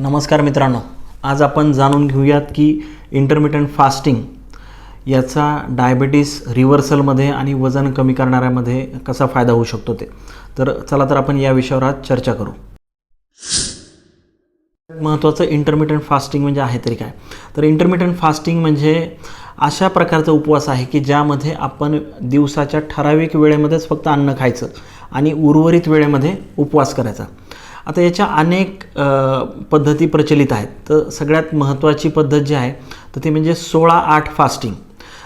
नमस्कार मित्रांनो आज आपण जाणून घेऊयात की इंटरमिटंट फास्टिंग याचा डायबेटीस रिव्हर्सलमध्ये आणि वजन कमी करणाऱ्यामध्ये कसा फायदा होऊ शकतो ते. तर चला तर आपण या विषयावर आज चर्चा करू. महत्त्वाचं इंटरमिटंट फास्टिंग म्हणजे आहे तरी काय? तर इंटरमिटंट फास्टिंग म्हणजे अशा प्रकारचा उपवास आहे की ज्यामध्ये आपण दिवसाच्या ठराविक वेळेमध्येच फक्त अन्न खायचं आणि उर्वरित वेळेमध्ये उपवास करायचा. आता याच्या अनेक पद्धती प्रचलित आहेत. तर सगळ्यात महत्त्वाची पद्धत जी आहे तर ती म्हणजे सोळा आठ फास्टिंग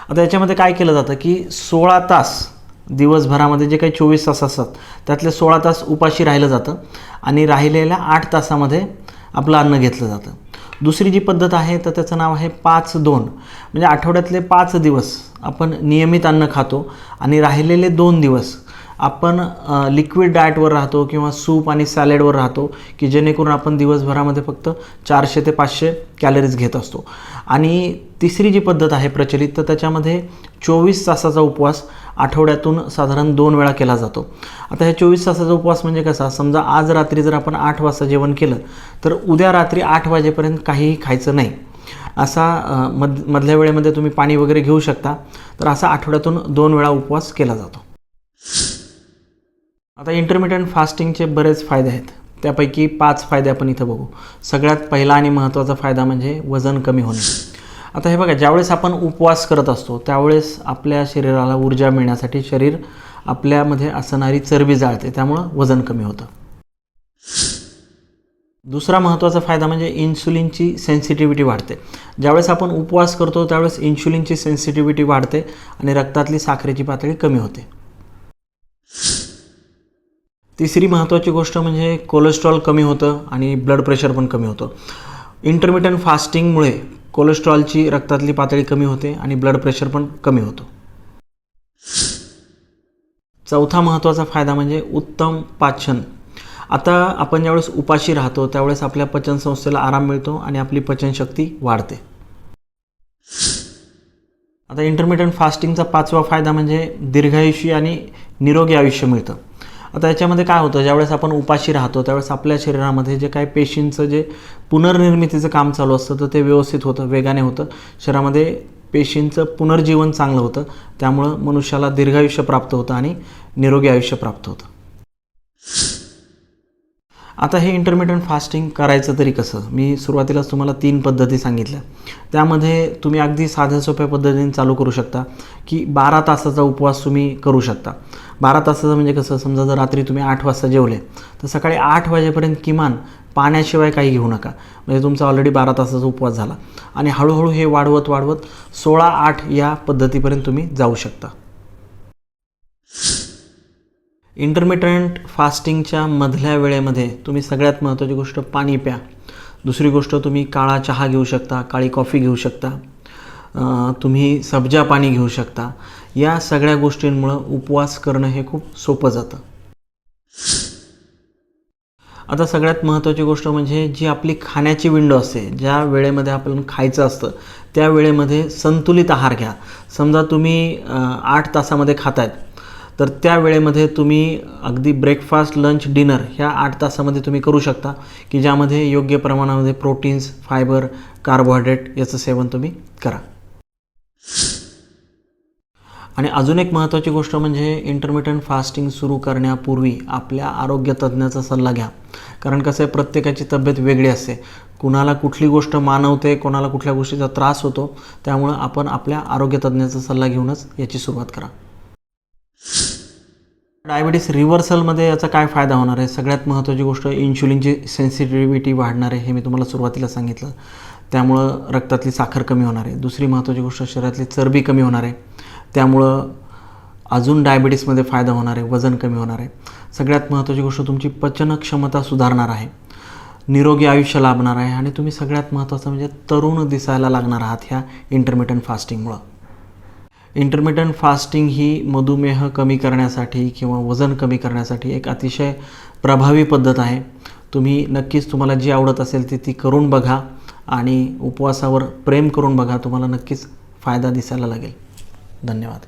आता याच्यामध्ये काय केलं जातं की सोळा तास दिवसभरामध्ये जे काही चोवीस तास असतात त्यातले सोळा तास उपाशी राहिलं जातं आणि राहिलेल्या आठ तासामध्ये आपलं अन्न घेतलं जातं. दुसरी जी पद्धत आहे तर त्याचं नाव आहे पाच दोन. म्हणजे आठवड्यातले पाच दिवस आपण नियमित अन्न खातो आणि राहिलेले दोन दिवस आपण लिक्विड डाएटवर राहतो किंवा सूप आणि सॅलेडवर राहतो की जेणेकरून आपण दिवसभरामध्ये फक्त चारशे ते पाचशे कॅलरीज घेत असतो. आणि तिसरी जी पद्धत आहे प्रचलित तर त्याच्यामध्ये चोवीस तासाचा उपवास आठवड्यातून साधारण दोन वेळा केला जातो. आता ह्या चोवीस तासाचा उपवास म्हणजे कसा? समजा आज रात्री जर आपण आठ वाजता जेवण केलं तर उद्या रात्री आठ वाजेपर्यंत काहीही खायचं नाही. असा मध मधल्या वेळेमध्ये तुम्ही पाणी वगैरे घेऊ शकता तर असा आठवड्यातून दोन वेळा उपवास केला जातो. आता इंटरमिडियंट फास्टिंगचे बरेच फायदे आहेत. त्यापैकी पाच फायदे आपण इथं बघू. सगळ्यात पहिला आणि महत्त्वाचा फायदा म्हणजे वजन कमी होणे. आता हे बघा ज्यावेळेस आपण उपवास करत असतो त्यावेळेस आपल्या शरीराला ऊर्जा मिळण्यासाठी शरीर आपल्यामध्ये असणारी चरबी जाळते त्यामुळं वजन कमी होतं. दुसरा महत्त्वाचा फायदा म्हणजे इन्सुलिनची सेन्सिटिव्हिटी वाढते. ज्यावेळेस आपण उपवास करतो त्यावेळेस इन्सुलिनची सेन्सिटिव्हिटी वाढते आणि रक्तातली साखरेची पातळी कमी होते. तिसरी महत्त्वाची गोष्ट म्हणजे कोलेस्ट्रॉल कमी होतं आणि ब्लड प्रेशर पण कमी होतं. इंटरमिटंट फास्टिंगमुळे कोलेस्ट्रॉलची रक्तातली पातळी कमी होते आणि ब्लड प्रेशर पण कमी होतो. चौथा महत्त्वाचा फायदा म्हणजे उत्तम पाचन. आता आपण ज्यावेळेस उपाशी राहतो त्यावेळेस आपल्या पचनसंस्थेला आराम मिळतो आणि आपली पचनशक्ती वाढते. आता इंटरमिटंट फास्टिंगचा पाचवा फायदा म्हणजे दीर्घायुषी आणि निरोगी आयुष्य मिळतं. आता याच्यामध्ये काय होतं ज्यावेळेस आपण उपाशी राहतो त्यावेळेस आपल्या शरीरामध्ये जे काही पेशींचं जे पुनर्निर्मितीचं काम चालू असतं तर ते व्यवस्थित होतं वेगाने होतं. शरीरामध्ये पेशींचं पुनर्जीवन चांगलं होतं. त्यामुळं मनुष्याला दीर्घायुष्य प्राप्त होतं आणि निरोगी आयुष्य प्राप्त होतं. आता हे इंटरमिडियंट फास्टिंग करायचं तरी कसं? मी सुरुवातीलाच तुम्हाला तीन पद्धती सांगितल्या. त्यामध्ये तुम्ही अगदी साध्या सोप्या पद्धतीने चालू करू शकता की बारा तासाचा उपवास तुम्ही करू शकता. बारा तासाचं म्हणजे कसं समजा जर रात्री तुम्ही आठ वाजता जेवले तर सकाळी आठ वाजेपर्यंत किमान पाण्याशिवाय काही घेऊ नका. म्हणजे तुमचा ऑलरेडी बारा तासाचा उपवास झाला. आणि हळूहळू हे वाढवत वाढवत सोळा आठ या पद्धतीपर्यंत तुम्ही जाऊ शकता. इंटरमिटंट फास्टिंगच्या मधल्या वेळेमध्ये तुम्ही सगळ्यात महत्त्वाची गोष्ट पाणी प्या. दुसरी गोष्ट तुम्ही काळा चहा घेऊ शकता काळी कॉफी घेऊ शकता. तुम्ही सबजा पाणी घेऊ शकता. या सगळ्या गोष्टींमुळं उपवास करणं हे खूप सोपं जातं. आता सगळ्यात महत्त्वाची गोष्ट म्हणजे जी आपली खाण्याची विंडो असते ज्या वेळेमध्ये आपण खायचं असतं त्या वेळेमध्ये संतुलित आहार घ्या. समजा तुम्ही आठ तासामध्ये खातायत तर त्या वेळेमध्ये तुम्ही अगदी ब्रेकफास्ट लंच डिनर ह्या आठ तासामध्ये तुम्ही करू शकता की ज्यामध्ये योग्य प्रमाणामध्ये प्रोटीन्स फायबर कार्बोहायड्रेट याचं सेवन तुम्ही करा. आणि अजून एक महत्त्वाची गोष्ट म्हणजे इंटरमिटंट फास्टिंग सुरू करण्यापूर्वी आपल्या आरोग्य तज्ज्ञाचा सल्ला घ्या. कारण कसं आहे प्रत्येकाची तब्येत वेगळी असते. कुणाला कुठली गोष्ट मानवते कोणाला कुठल्या गोष्टीचा त्रास होतो त्यामुळं आपण आपल्या आरोग्य तज्ज्ञाचा सल्ला घेऊनच याची सुरुवात करा. डायबिटीस रिव्हर्सलमध्ये याचा काय फायदा होणार आहे? सगळ्यात महत्त्वाची गोष्ट इन्शुलिनची सेन्सिटिव्हिटी वाढणार आहे हे मी तुम्हाला सुरुवातीला सांगितलं. त्यामुळं रक्तातली साखर कमी होणार आहे. दुसरी महत्त्वाची गोष्ट शरीरातली चरबी कमी होणार आहे. त्यामुळं अजून डायबिटीसमध्ये फायदा होणार आहे वजन कमी होणार आहे. सगळ्यात महत्त्वाची गोष्ट तुमची पचन क्षमता सुधारणार आहे. निरोगी आयुष्य लाभणार आहे आणि तुम्ही सगळ्यात महत्त्वाचं म्हणजे तरुण दिसायला लागणार आहात ह्या इंटरमिटंट फास्टिंगमुळं इंटरमिटंट फास्टिंग ही मधुमेह कमी करण्यासाठी किंवा वजन कमी करण्यासाठी एक अतिशय प्रभावी पद्धत आहे. तुम्ही नक्कीच तुम्हाला जी आवडत असेल ती ती करून बघा आणि उपवासावर प्रेम करून बघा तुम्हाला नक्कीच फायदा दिसायला लागेल. धन्यवाद.